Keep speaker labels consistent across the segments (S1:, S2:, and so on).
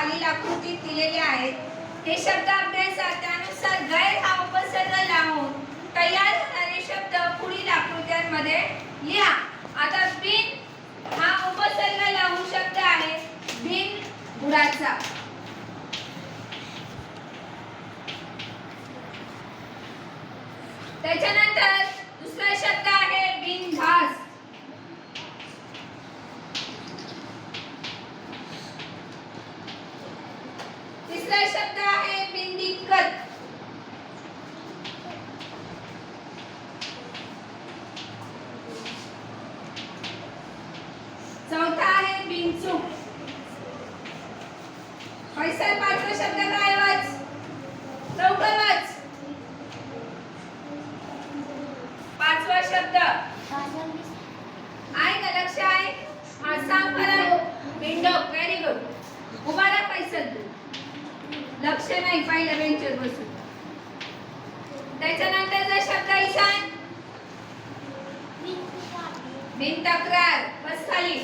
S1: खालील आकृतीत दिलेले आहेत. हे शब्द अभ्यासात त्यानुसार गैर हा उपसर्ग लावून तयार होणारे शब्द पुढील आकृत्यांमध्ये लिहा. आता बिन हा उपसर्ग लावून शब्द आहे बिन गुडाचा त्याच्यानंतर दुसरा शब्द आहे बिनधास तिसरा शब्द आहे बिनदिक्कत चौथा आहे बिंचू. फैसल पाचवा शब्द काय वाच लवकर वाच. पाचवा शब्द. आहे का लक्ष आहे? हा सांग मला विंडो व्हेरी गुड उभा राहा फैसल तू लक्ष नाही पहिल्या बेंचवर बसून. त्याच्यानंतरचा शब्द ईशान? बिन तक्रार बस खाली.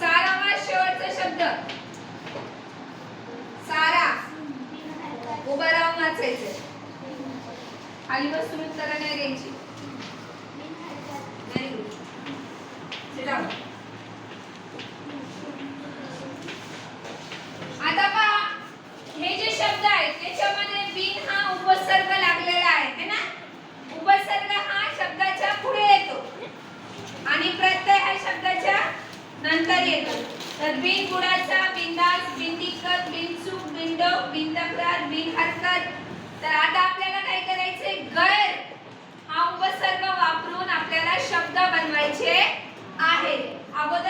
S1: सारावा शेवटचा शब्द. सारा. उभा राहून वाचायचं. खाली बसून उत्तर नाही द्यायची. Very good Sit down. आता पहा हे जे शब्द आहेत त्याच्यामध्ये बिन हा उपसर्ग लागलेला आहे है ना उपसर्ग हा शब्दाच्या पुढे येतो आणि प्रत्यय हा शब्दाच्या नंतर येतो. तर बिन बुडाचा बिंदास बिनदिक्कत बिनचूक बिन बिनतक्रार बिन हरकत. तर आता आपल्याला काय करायचे गैर. हा उपसर्ग वापरून आपल्याला शब्द बनवायचे आहेत. अगोदर